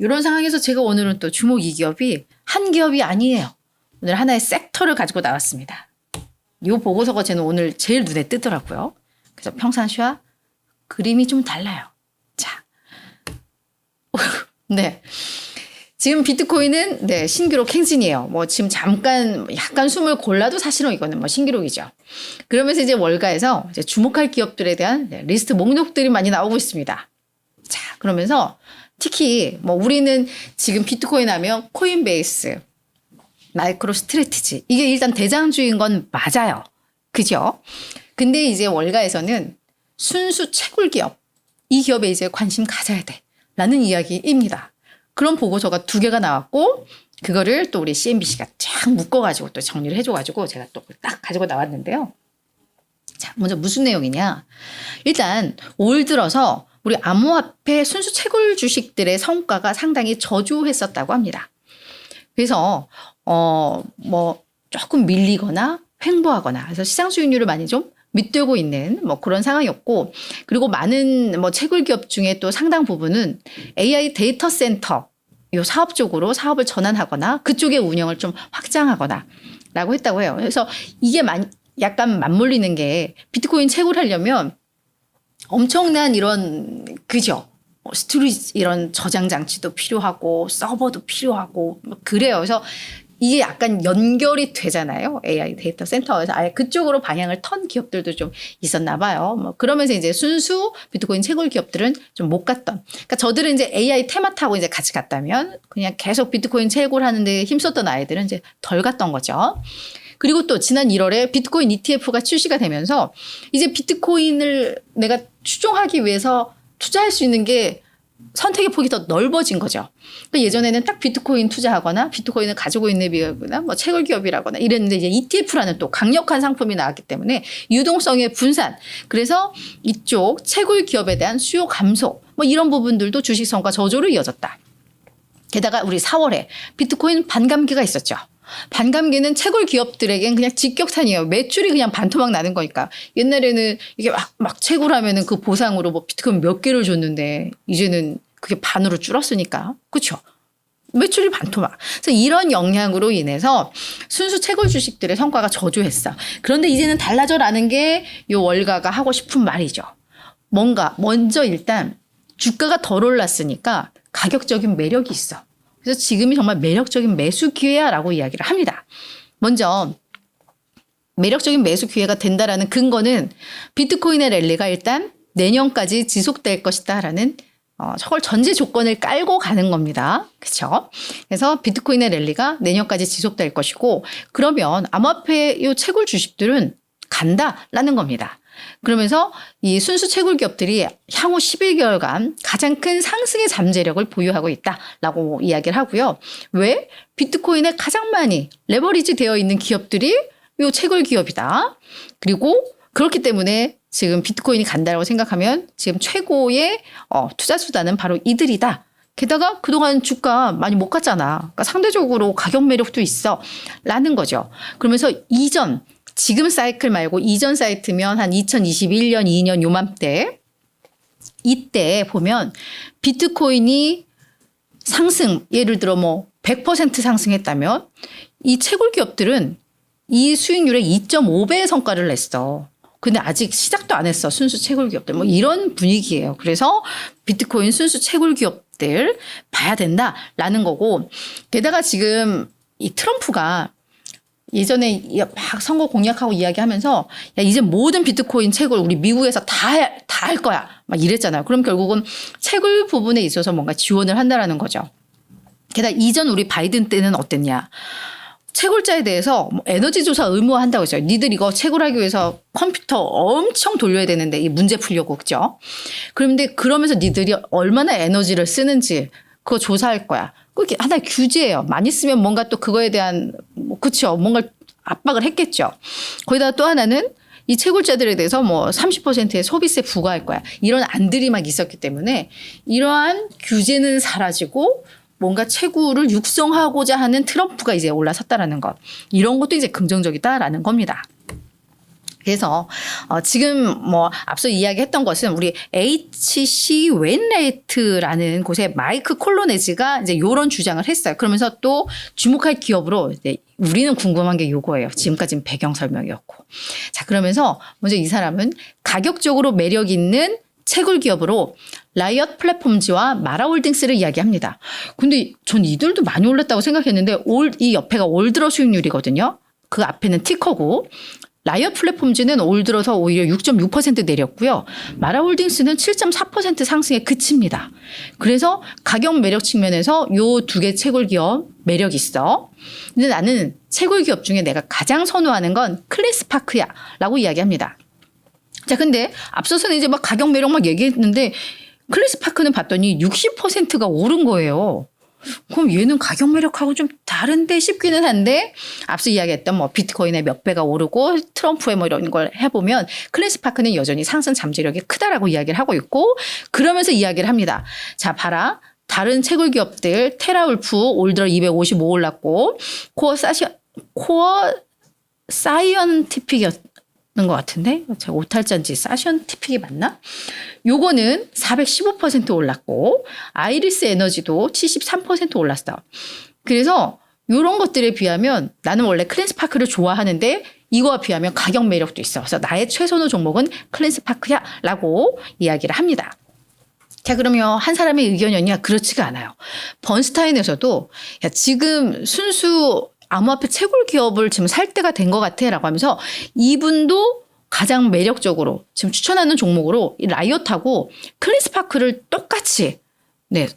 이런 상황에서 제가 오늘은 또 주목 이 기업이 한 기업이 아니에요. 오늘 하나의 섹터를 가지고 나왔습니다. 이 보고서가 저는 오늘 제일 눈에 뜨더라고요. 그래서 평상시와 그림이 좀 달라요. 자. 네. 지금 비트코인은 네, 신기록 행진이에요. 뭐 지금 잠깐 약간 숨을 골라도 사실은 이거는 뭐 신기록이죠. 그러면서 이제 월가에서 이제 주목할 기업들에 대한 네, 리스트 목록들이 많이 나오고 있습니다. 자, 그러면서 특히 뭐 우리는 지금 비트코인 하면 코인베이스, 마이크로 스트레티지 이게 일단 대장주인 건 맞아요. 그죠? 근데 이제 월가에서는 순수 채굴 기업 이 기업에 이제 관심 가져야 돼라는 이야기입니다. 그런 보고서가 두 개가 나왔고 그거를 또 우리 CNBC가 쫙 묶어가지고 또 정리를 해줘가지고 제가 또 딱 가지고 나왔는데요. 자, 먼저 무슨 내용이냐? 일단 올 들어서 우리 암호화폐 순수 채굴 주식들의 성과가 상당히 저조했었다고 합니다. 그래서 어 뭐 조금 밀리거나 횡보하거나 그래서 시장 수익률을 많이 좀 밑들고 있는 뭐 그런 상황이었고 그리고 많은 뭐 채굴 기업 중에 또 상당 부분은 AI 데이터 센터 요 사업 쪽으로 사업을 전환하거나 그쪽의 운영을 좀 확장하거나 라고 했다고 해요. 그래서 이게 만, 약간 맞물리는 게 비트코인 채굴하려면 엄청난 이런 그죠? 뭐 스토리 이런 저장 장치도 필요하고 서버도 필요하고 뭐 그래요. 그래서 이게 약간 연결이 되잖아요. AI 데이터 센터에서 아예 그쪽으로 방향을 턴 기업들도 좀 있었나 봐요. 뭐 그러면서 이제 순수 비트코인 채굴 기업들은 좀 못 갔던. 그러니까 저들은 이제 AI 테마 타고 이제 같이 갔다면 그냥 계속 비트코인 채굴하는데 힘썼던 아이들은 이제 덜 갔던 거죠. 그리고 또 지난 1월에 비트코인 ETF가 출시가 되면서 이제 비트코인을 내가 추종하기 위해서 투자할 수 있는 게 선택의 폭이 더 넓어진 거죠. 그러니까 예전에는 딱 비트코인 투자하거나 비트코인을 가지고 있는 기업이나 뭐 채굴 기업이라거나 이랬는데 이제 ETF라는 또 강력한 상품이 나왔기 때문에 유동성의 분산. 그래서 이쪽 채굴 기업에 대한 수요 감소 뭐 이런 부분들도 주식 성과 저조로 이어졌다. 게다가 우리 4월에 비트코인 반감기가 있었죠. 반감기는 채굴 기업들에겐 그냥 직격탄이에요. 매출이 그냥 반토막 나는 거니까. 옛날에는 이게 막, 막 채굴하면은 그 보상으로 뭐 비트코인 몇 개를 줬는데 이제는 그게 반으로 줄었으니까. 그쵸? 매출이 반토막. 그래서 이런 영향으로 인해서 순수 채굴 주식들의 성과가 저조했어. 그런데 이제는 달라져라는 게 요 월가가 하고 싶은 말이죠. 뭔가 먼저 일단 주가가 덜 올랐으니까 가격적인 매력이 있어. 그래서 지금이 정말 매력적인 매수 기회야라고 이야기를 합니다. 먼저 매력적인 매수 기회가 된다라는 근거는 비트코인의 랠리가 일단 내년까지 지속될 것이다라는 어, 저걸 전제 조건을 깔고 가는 겁니다. 그렇죠? 그래서 비트코인의 랠리가 내년까지 지속될 것이고 그러면 암호화폐 요 채굴 주식들은 간다라는 겁니다. 그러면서 이 순수 채굴 기업들이 향후 11개월간 가장 큰 상승의 잠재력을 보유하고 있다라고 이야기를 하고요. 왜? 비트코인에 가장 많이 레버리지 되어 있는 기업들이 요 채굴 기업이다. 그리고 그렇기 때문에 지금 비트코인이 간다라고 생각하면 지금 최고의 어, 투자 수단은 바로 이들이다. 게다가 그동안 주가 많이 못 갔잖아. 그러니까 상대적으로 가격 매력도 있어. 라는 거죠. 그러면서 이전 지금 사이클 말고 이전 사이트면 한 2021년, 2년 요맘때 이때 보면 비트코인이 상승 예를 들어 뭐 100% 상승했다면 이 채굴 기업들은 이 수익률의 2.5배의 성과를 냈어. 근데 아직 시작도 안 했어. 순수 채굴 기업들. 뭐 이런 분위기예요. 그래서 비트코인 순수 채굴 기업들 봐야 된다라는 거고 게다가 지금 이 트럼프가 예전에 막 선거 공약하고 이야기하면서 야 이제 모든 비트코인 채굴 우리 미국에서 다 다 할 거야 막 이랬잖아요. 그럼 결국은 채굴 부분에 있어서 뭔가 지원을 한다라는 거죠. 게다가 이전 우리 바이든 때는 어땠냐? 채굴자에 대해서 뭐 에너지 조사 의무화한다고 했어요. 니들 이거 채굴하기 위해서 컴퓨터 엄청 돌려야 되는데 이 문제 풀려고 그죠? 그런데 그러면서 니들이 얼마나 에너지를 쓰는지 그거 조사할 거야. 그게 하나의 규제예요. 많이 쓰면 뭔가 또 그거에 대한 뭐 그쵸 뭔가 압박을 했겠죠. 거기다가 또 하나는 이 채굴자들에 대해서 뭐 30%의 소비세 부과할 거야. 이런 안들이 막 있었기 때문에 이러한 규제는 사라지고 뭔가 채굴을 육성하고자 하는 트럼프가 이제 올라섰다라는 것. 이런 것도 이제 긍정적이다라는 겁니다. 그래서 어, 지금 뭐 앞서 이야기했던 것은 우리 HC 웬레이트라는 곳에 마이크 콜로네즈가 이제 요런 주장을 했어요. 그러면서 또 주목할 기업으로 이제 우리는 궁금한 게 요거예요. 지금까지는 배경 설명이었고. 자, 그러면서 먼저 이 사람은 가격적으로 매력 있는 채굴 기업으로 라이엇 플랫폼즈와 마라홀딩스를 이야기합니다. 근데 전 이들도 많이 올랐다고 생각했는데 올 이 옆에가 올 들어 수익률이거든요. 그 앞에는 티커고 라이엇 플랫폼즈는 올 들어서 오히려 6.6% 내렸고요. 마라홀딩스는 7.4% 상승에 그칩니다. 그래서 가격 매력 측면에서 요 두 개 채굴 기업 매력 있어. 근데 나는 채굴 기업 중에 내가 가장 선호하는 건 클래스파크야 라고 이야기합니다. 자, 근데 앞서서는 이제 막 가격 매력 막 얘기했는데 클래스파크는 봤더니 60%가 오른 거예요. 그럼 얘는 가격 매력하고 좀 다른데 싶기는 한데 앞서 이야기했던 뭐 비트코인의 몇 배가 오르고 트럼프의 뭐 이런 걸 해보면 클래스파크는 여전히 상승 잠재력이 크다라고 이야기를 하고 있고 그러면서 이야기를 합니다. 자 봐라 다른 채굴 기업들 테라울프 올 들어 255 올랐고 코어 사시 코어 사이언티픽이었 것 같은데 제가 오탈자인지 사시언티픽이 맞나? 요거는 415% 올랐고 아이리스 에너지도 73% 올랐어. 그래서 요런 것들에 비하면 나는 원래 클랜스파크를 좋아하는데 이거와 비하면 가격 매력도 있어. 그래서 나의 최선호 종목은 클랜스파크야 라고 이야기를 합니다. 자, 그러면 한 사람의 의견이었냐? 그렇지가 않아요. 번스타인에서도 야, 지금 순수 암호화폐 채굴 기업을 지금 살 때가 된 것 같아 라고 하면서 이분도 가장 매력적으로 지금 추천하는 종목으로 이 라이엇하고 클리스파크를 똑같이 네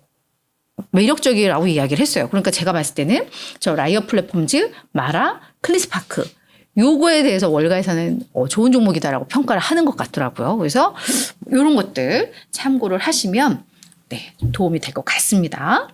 매력적이라고 이야기를 했어요. 그러니까 제가 봤을 때는 저 라이엇 플랫폼즈, 마라, 클리스파크 요거에 대해서 월가에서는 어, 좋은 종목이다라고 평가를 하는 것 같더라고요. 그래서 이런 것들 참고를 하시면 네, 도움이 될 것 같습니다.